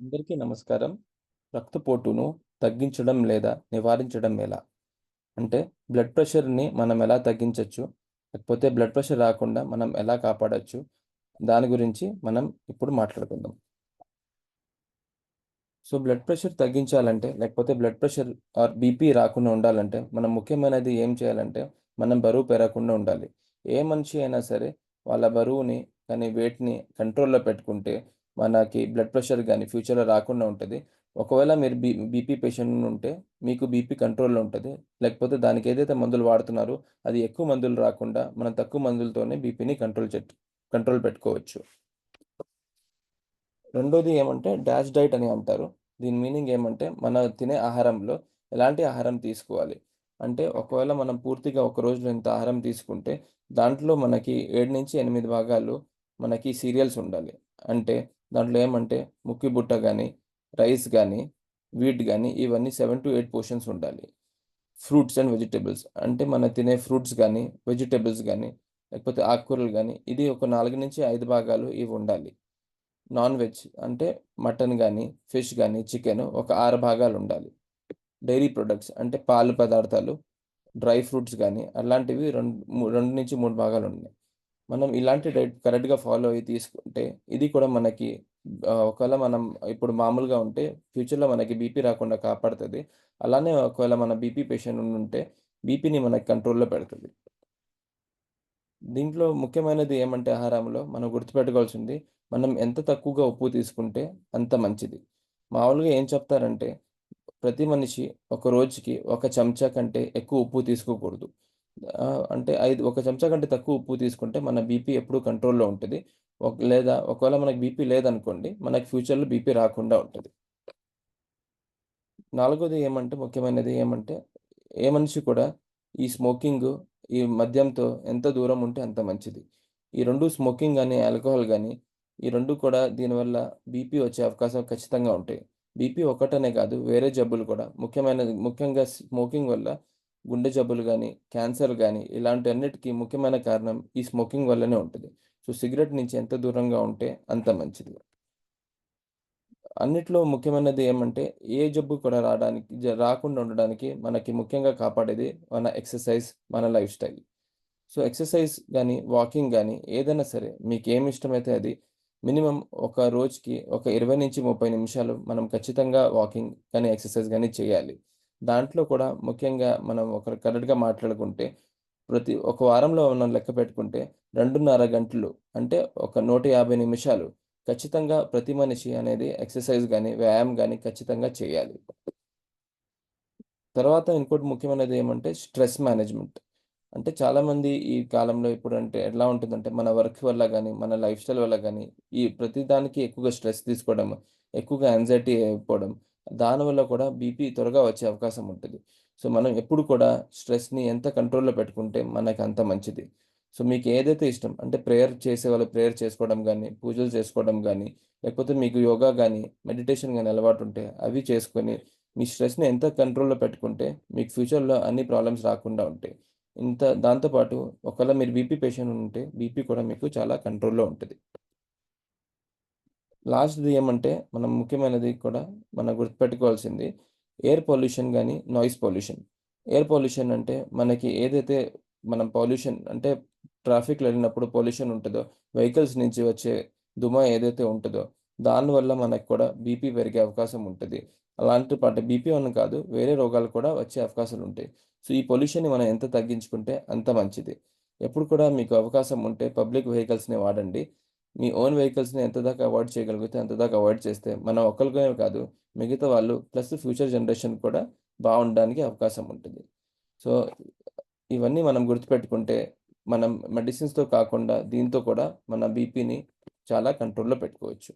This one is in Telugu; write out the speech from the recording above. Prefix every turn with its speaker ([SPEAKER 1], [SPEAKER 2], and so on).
[SPEAKER 1] అందరికీ నమస్కారం. రక్తపోటును తగ్గించడం లేదా నివారించడం ఎలా? అంటే బ్లడ్ ప్రెషర్ని మనం ఎలా తగ్గించవచ్చు లేకపోతే బ్లడ్ ప్రెషర్ రాకుండా మనం ఎలా కాపాడచ్చు? దాని గురించి మనం ఇప్పుడు మాట్లాడుకుందాం. సో బ్లడ్ ప్రెషర్ తగ్గించాలంటే లేకపోతే బ్లడ్ ప్రెషర్ ఆర్ బీపీ రాకుండా ఉండాలంటే మనం ముఖ్యమైనది ఏం చేయాలంటే మనం బరువు పెరగకుండా ఉండాలి. ఏ మనిషి అయినా సరే వాళ్ళ బరువుని కానీ వెయిట్ని కంట్రోల్లో పెట్టుకుంటే మనకి బ్లడ్ ప్రెషర్ కానీ ఫ్యూచర్లో రాకుండా ఉంటుంది. ఒకవేళ మీరు బీ బీపీ పేషెంట్ ఉంటే మీకు బీపీ కంట్రోల్లో ఉంటుంది. లేకపోతే దానికి ఏదైతే మందులు వాడుతున్నారో అది ఎక్కువ మందులు రాకుండా మనం తక్కువ మందులతోనే బీపీని కంట్రోల్ చెట్ కంట్రోల్ పెట్టుకోవచ్చు. రెండోది ఏమంటే డాష్ డైట్ అని అంటారు. దీని మీనింగ్ ఏమంటే మన తినే ఆహారంలో ఎలాంటి ఆహారం తీసుకోవాలి? అంటే ఒకవేళ మనం పూర్తిగా ఒక రోజులో ఇంత ఆహారం తీసుకుంటే దాంట్లో మనకి ఏడు నుంచి ఎనిమిది భాగాలు మనకి సీరియల్స్ ఉండాలి. అంటే దాంట్లో ఏమంటే ముక్కి బుట్ట కానీ రైస్ కానీ వీట్ కానీ ఇవన్నీ సెవెన్ టు ఎయిట్ పోర్షన్స్ ఉండాలి. ఫ్రూట్స్ అండ్ వెజిటేబుల్స్ అంటే మనం తినే ఫ్రూట్స్ కానీ వెజిటేబుల్స్ కానీ లేకపోతే ఆకుకూరలు కానీ ఇది ఒక నాలుగు నుంచి ఐదు భాగాలు ఇవి ఉండాలి. నాన్ వెజ్ అంటే మటన్ కానీ ఫిష్ కానీ చికెన్ ఒక ఆరు భాగాలు ఉండాలి. డైరీ ప్రొడక్ట్స్ అంటే పాలు పదార్థాలు డ్రై ఫ్రూట్స్ కానీ అలాంటివి రెండు మూ- రెండు నుంచి మూడు భాగాలు ఉన్నాయి. మనం ఇలాంటి డైట్ కరెక్ట్గా ఫాలో అయ్యి తీసుకుంటే ఇది కూడా మనకి ఒకవేళ మనం ఇప్పుడు మామూలుగా ఉంటే ఫ్యూచర్లో మనకి బీపీ రాకుండా కాపాడుతుంది. అలానే ఒకవేళ మన బీపీ పేషెంట్ ఉంటే బీపీని మనకి కంట్రోల్లో పెడుతుంది. దీంట్లో ముఖ్యమైనది ఏమంటే ఆహారంలో మనం గుర్తుపెట్టుకోవాల్సింది మనం ఎంత తక్కువగా ఉప్పు తీసుకుంటే అంత మంచిది. మామూలుగా ఏం చెప్తారంటే ప్రతి మనిషి ఒక రోజుకి ఒక చెంచా కంటే ఎక్కువ ఉప్పు తీసుకోకూడదు. అంటే ఐదు ఒక చెంచా కంటే తక్కువ ఉప్పు తీసుకుంటే మన బీపీ ఎప్పుడూ కంట్రోల్లో ఉంటుంది. ఒక- లేదా ఒకవేళ మనకి బీపీ లేదనుకోండి మనకి ఫ్యూచర్లో బీపీ రాకుండా ఉంటుంది. నాలుగోది ఏమంటే ముఖ్యమైనది ఏమంటే ఏ మనిషి కూడా ఈ స్మోకింగ్ ఈ మద్యంతో ఎంత దూరం ఉంటే అంత మంచిది. ఈ రెండు స్మోకింగ్ కానీ ఆల్కహాల్ కానీ ఈ రెండు కూడా దీనివల్ల బీపీ వచ్చే అవకాశం ఖచ్చితంగా ఉంటాయి. బీపీ ఒకటనే కాదు వేరే జబ్బులు కూడా. ముఖ్యమైనది ముఖ్యంగా స్మోకింగ్ వల్ల గుండె జబ్బులు కానీ క్యాన్సర్ కానీ ఇలాంటి అన్నిటికీ ముఖ్యమైన కారణం ఈ స్మోకింగ్ వల్లనే ఉంటుంది. సో సిగరెట్ నుంచి ఎంత దూరంగా ఉంటే అంత మంచిది. అన్నిట్లో ముఖ్యమైనది ఏమంటే ఏ జబ్బు కూడా రావడానికి జ- రాకుండా ఉండడానికి మనకి ముఖ్యంగా కాపాడేది మన ఎక్సర్సైజ్ మన లైఫ్ స్టైల్. సో ఎక్సర్సైజ్ కానీ వాకింగ్ కానీ ఏదైనా సరే మీకు ఏమి ఇష్టమైతే అది మినిమం ఒక రోజుకి ఒక ఇరవై నుంచి ముప్పై నిమిషాలు మనం ఖచ్చితంగా వాకింగ్ కానీ ఎక్సర్సైజ్ కానీ చేయాలి. దాంట్లో కూడా ముఖ్యంగా మనం ఒక కరెక్ట్గా మాట్లాడుకుంటే ప్రతి ఒక వారంలో మనం లెక్క పెట్టుకుంటే రెండున్నర గంటలు అంటే ఒక నూట యాభై నిమిషాలు ఖచ్చితంగా ప్రతి మనిషి అనేది ఎక్సర్సైజ్ కానీ వ్యాయామం కానీ ఖచ్చితంగా చేయాలి. తర్వాత ఇంకోటి ముఖ్యమైనది ఏమంటే స్ట్రెస్ మేనేజ్మెంట్. అంటే చాలామంది ఈ కాలంలో ఇప్పుడు అంటే ఎలా ఉంటుందంటే మన వర్క్ వల్ల కానీ మన లైఫ్ స్టైల్ వల్ల కానీ ఈ ప్రతిదానికి ఎక్కువగా స్ట్రెస్ తీసుకోవడం ఎక్కువగా యాంగ్జైటీ అయిపోవడం దానివల్ల కూడా బీపీ త్వరగా వచ్చే అవకాశం ఉంటుంది. సో మనం ఎప్పుడు కూడా స్ట్రెస్ని ఎంత కంట్రోల్లో పెట్టుకుంటే మనకి అంత మంచిది. సో మీకు ఏదైతే ఇష్టం అంటే ప్రేయర్ చేసే వాళ్ళు ప్రేయర్ చేసుకోవడం కానీ పూజలు చేసుకోవడం కానీ లేకపోతే మీకు యోగా కానీ మెడిటేషన్ కానీ అలవాటు ఉంటే అవి చేసుకొని మీ స్ట్రెస్ని ఎంత కంట్రోల్లో పెట్టుకుంటే మీకు ఫ్యూచర్లో అన్ని ప్రాబ్లమ్స్ రాకుండా ఉంటాయి. ఇంత దాంతోపాటు ఒకవేళ మీరు బీపీ పేషెంట్ ఉంటే బీపీ కూడా మీకు చాలా కంట్రోల్లో ఉంటుంది. లాస్ట్ది ఏమంటే మనం ముఖ్యమైనది కూడా మనం గుర్తుపెట్టుకోవాల్సింది ఎయిర్ పొల్యూషన్ కానీ నాయిస్ పొల్యూషన్. ఎయిర్ పొల్యూషన్ అంటే మనకి ఏదైతే మనం పొల్యూషన్ అంటే ట్రాఫిక్లో వెళ్ళినప్పుడు పొల్యూషన్ ఉంటుందో వెహికల్స్ నుంచి వచ్చే దుమా ఏదైతే ఉంటుందో దానివల్ల మనకు కూడా బీపీ పెరిగే అవకాశం ఉంటుంది. అలాంటి పాటు బీపీ అని కాదు వేరే రోగాలు కూడా వచ్చే అవకాశాలు ఉంటాయి. సో ఈ పొల్యూషన్ని మనం ఎంత తగ్గించుకుంటే అంత మంచిది. ఎప్పుడు కూడా మీకు అవకాశం ఉంటే పబ్లిక్ వెహికల్స్ని వాడండి. మీ ఓన్ వెహికల్స్ని ఎంత దాకా అవాయిడ్ చేయగలిగితే అంత దాకా అవాయిడ్ చేస్తే మనం ఒక్కరికే కాదు మిగతా వాళ్ళు ప్లస్ ఫ్యూచర్ జనరేషన్ కూడా బాగుండడానికి అవకాశం ఉంటుంది. సో ఇవన్నీ మనం గుర్తుపెట్టుకుంటే మనం మెడిసిన్స్తో కాకుండా దీంతో కూడా మన బీపీని చాలా కంట్రోల్లో పెట్టుకోవచ్చు.